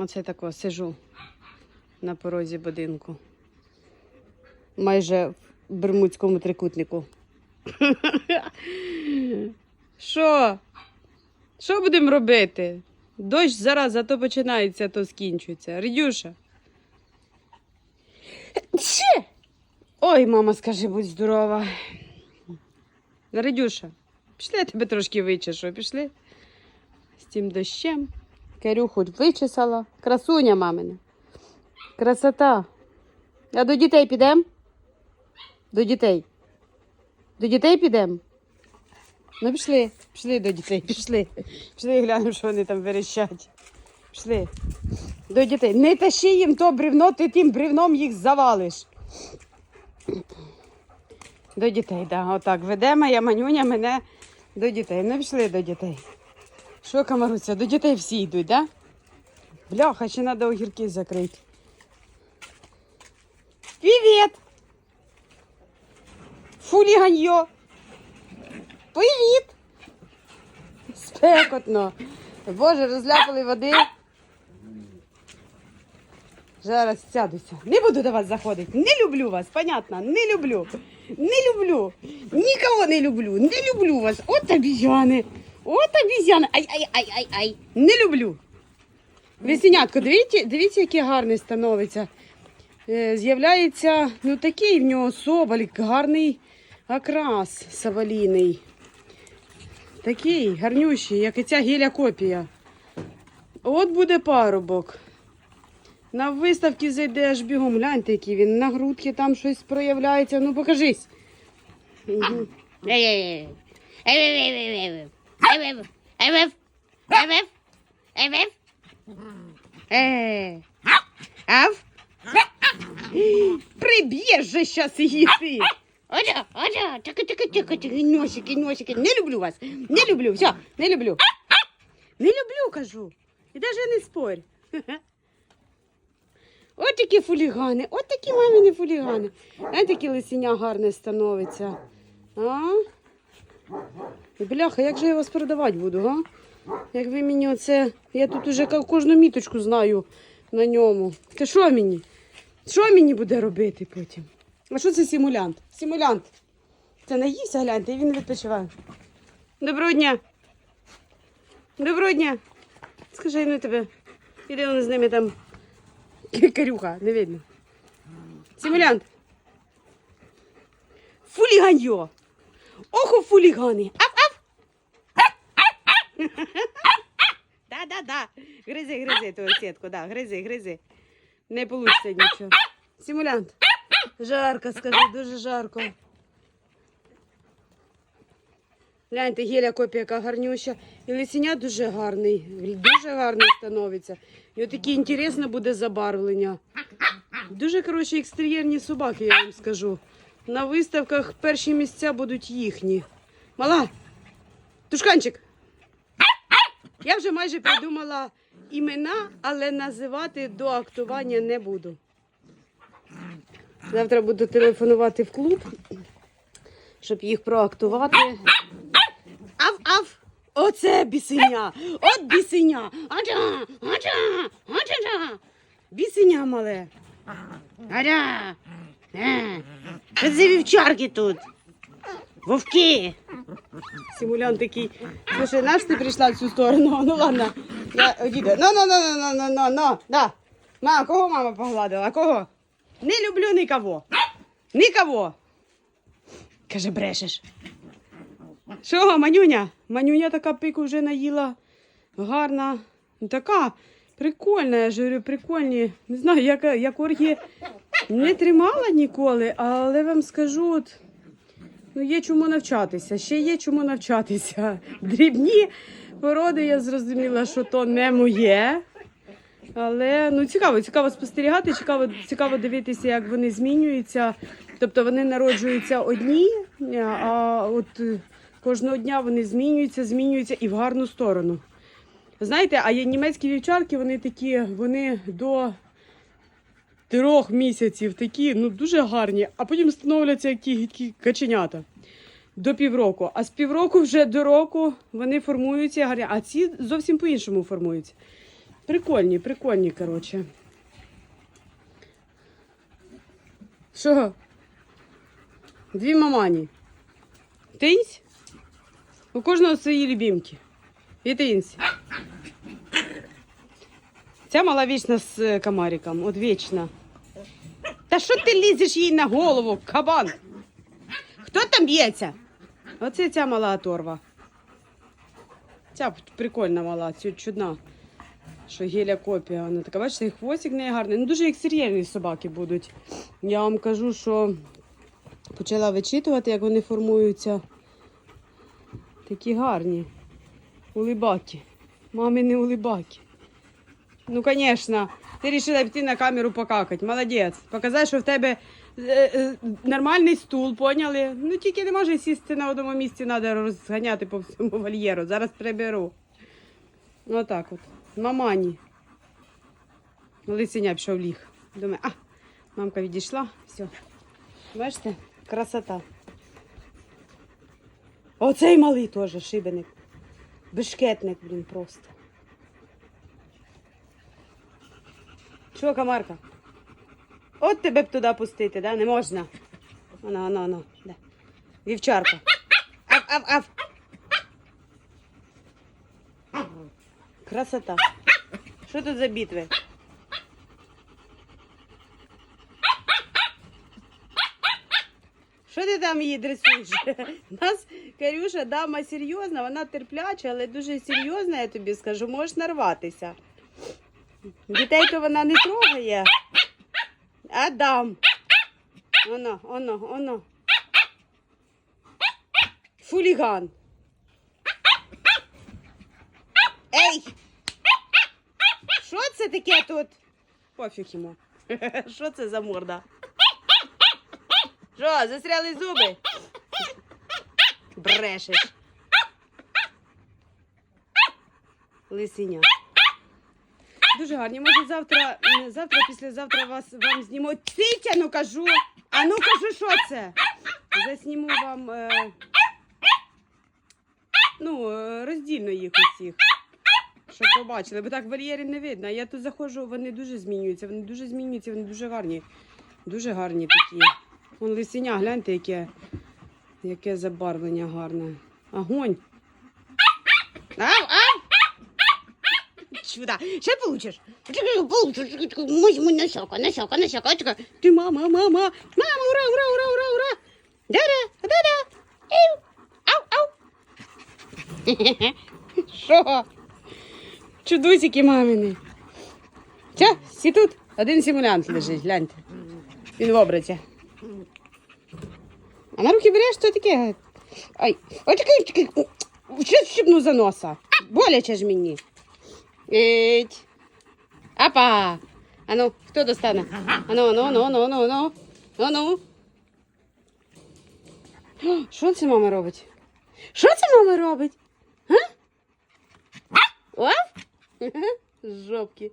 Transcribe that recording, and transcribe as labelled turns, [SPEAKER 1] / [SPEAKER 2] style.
[SPEAKER 1] Оце тако сижу на порозі будинку. Майже в Бермудському трикутнику. Що? Що будемо робити? Дощ зараз зато починається, то скінчується. Рідюша. Ой, мама, скажи, будь здорова. Ридюша, пішли я тебе трошки вичешу, пішли. З тим дощем. Карюху вичесала. Красуня мамина. Красота. А до дітей підемо? До дітей. До дітей підемо? Ну, пішли, пішли до дітей, пішли. Пішли глянемо, що вони там верещать. Пішли. До дітей. Не тащи їм то бревно, ти тим бревном їх завалиш. До дітей, так. Да. Отак веде моя манюня мене до дітей. Ну, пішли до дітей. Що, Камаруся, до дітей всі йдуть, да? Бляха, ще треба огірки закрити. Привіт! Фуліганьо! Привіт! Спекотно. Боже, розляпали води. Зараз сядуся. Не буду до вас заходити. Не люблю вас, понятно? Не люблю. Не люблю. Нікого не люблю. Не люблю вас. От обізяни. От обізяни. Ай, ай, ай, ай, ай. Не люблю. Весенятко, дивіться, дивіться, який гарний становиться. Е, З'являється, ну такий в нього соболь, гарний окрас савалійний. Такий гарнющий, як і ця гіля копія. От буде парубок. На виставки зайде аж бігом. Гляньте, який він. На грудки там щось проявляється. Ну покажись. Мгм. Е. Ав? Приб'єш же щас її ти. Оля, Оля, тихо, тихо, тихо, тихо, носики, носики. Не люблю вас. Не люблю, все, не люблю. Не люблю, кажу. І навіть не спорь. От такі фулігани, от такі мамині фулігани. Знаєте, яке лисеня гарне становиться. А? Бляха, як же я вас продавати буду, га? Як ви мені оце. Я тут уже кожну міточку знаю на ньому. Ти що мені? Що мені буде робити потім? А що це симулянт? Симулянт. Це наївся, гляньте, і він відпочиває. Доброго дня. Доброго дня. Скажи, ну тебе. Іде вони з ними там. Карюха, не видно. Симулянт. Фуліганьо. Охо фулігани. Аф-аф. Да-да-да. Гризи, гризи твою сітку, да, гризи, гризи. Не получиться нічого. Симулянт. Жарко, скажи, дуже жарко. Гляньте, геля копія, яка гарнюща. І лисеня дуже гарний, дуже гарний становиться. І отаке інтересне буде забарвлення. Дуже коротше екстер'єрні собаки, я вам скажу. На виставках перші місця будуть їхні. Мала, тушканчик. Я вже майже придумала імена, але називати до актування не буду. Завтра буду телефонувати в клуб, щоб їх проактувати. Ав-ав! Оце бісеня! От бісеня! Ача! Ача! Ача! Бісеня мале! Аря! Е! Це вівчарки тут? Вовки! Симулянт такий. Слушай, наш ти прийшла в цю сторону? Ну ладно. Я одійду. Ну, ну, ну, ну, ну, ну, ну, да. Мама, кого мама погладила? Кого? Не люблю никого. Никого. Каже, брешеш. Що, манюня? Манюня така пику вже наїла. Гарна. Така прикольна, я ж говорю, прикольні. Не знаю, як, як оргі не тримала ніколи, але вам скажу, от, ну, є чому навчатися. Ще є чому навчатися. Дрібні породи, я зрозуміла, що то не моє. Але ну цікаво, цікаво спостерігати, цікаво, цікаво дивитися, як вони змінюються. Тобто вони народжуються одні, а от е, кожного дня вони змінюються, змінюються і в гарну сторону. Знаєте, а є німецькі вівчарки, вони такі, вони до трьох місяців такі, ну дуже гарні, а потім становляться як ті гидкі каченята до півроку. А з півроку вже до року вони формуються гарні, а ці зовсім по-іншому формуються. Прикольні, прикольні, коротше. Що? Дві мамані. Тинсь? У кожного свої любімки. І тинсь. Ця мала вічно з е, комариком, от вічно. Та що ти лізеш їй на голову, кабан? Хто там б'ється? Оце ця мала оторва. Ця прикольна мала, цю чудна. Що геля копія. Вона така, бачите, і хвостик не гарний. Ну дуже екстер'єрні собаки будуть. Я вам кажу, що почала вичитувати, як вони формуються. Такі гарні. Улибаки. Мамини улибаки. Ну, звісно, ти вирішила піти на камеру покакати. Молодець. Показати, що в тебе е, е, нормальний стул, поняли? Ну тільки не може сісти на одному місці, треба розганяти по всьому вольєру. Зараз приберу. Отак от. Мамані. Лисеня пішов ліг. Думаю, а, мамка відійшла. Все. Бачите, красота. Оцей малий теж шибеник. Бешкетник, блін, просто. Що, Камарка? От тебе б туди пустити, да? Не можна. Оно, оно, оно. Да. Вівчарка. Ав, ав, ав. Красота. Що тут за битви? Що ти там її дресуєш? Нас Карюша дама серйозна, вона терпляча, але дуже серйозна, я тобі скажу, можеш нарватися. Дітей то вона не трогає. Адам. Оно, оно, оно. Фуліган. Ей! Що це таке тут? Пофіг йому. Що це за морда? Що, застряли зуби? Брешеш. Лисиня. Дуже гарні. Може завтра, завтра, післязавтра вас вам зніму. Тітя, ну кажу. А ну кажу, що це? Засніму вам. Е... Ну, е, роздільно їх усіх. Щоб побачили, бо так вольєрі не видно. Я тут заходжу, вони дуже змінюються, вони дуже змінюються, вони дуже гарні. Дуже гарні такі. Вон лисеня, гляньте, яке, яке забарвлення гарне. Огонь. Ау, ау! Сюда. Що получиш? Получиш. Мой носока, носока, носока. Чекай. Ти мама, мама. Мама, ура, ура, ура, ура, ура. Да-да, да-да. Ау, ау, ау. Що? Чудусики мамини. Чо, всі тут? Один симулянт лежить, гляньте. Він в обраці. А на руки береш, що таке? Ай, ой, чекай, чекай. Що щипну за носа? Боляче ж мені. Еть. Апа. Ану, хто достане? Ану, ану, ану, ану, ану, ану. Ану. Що це мама робить? Що це мама робить? А? О? Жопки.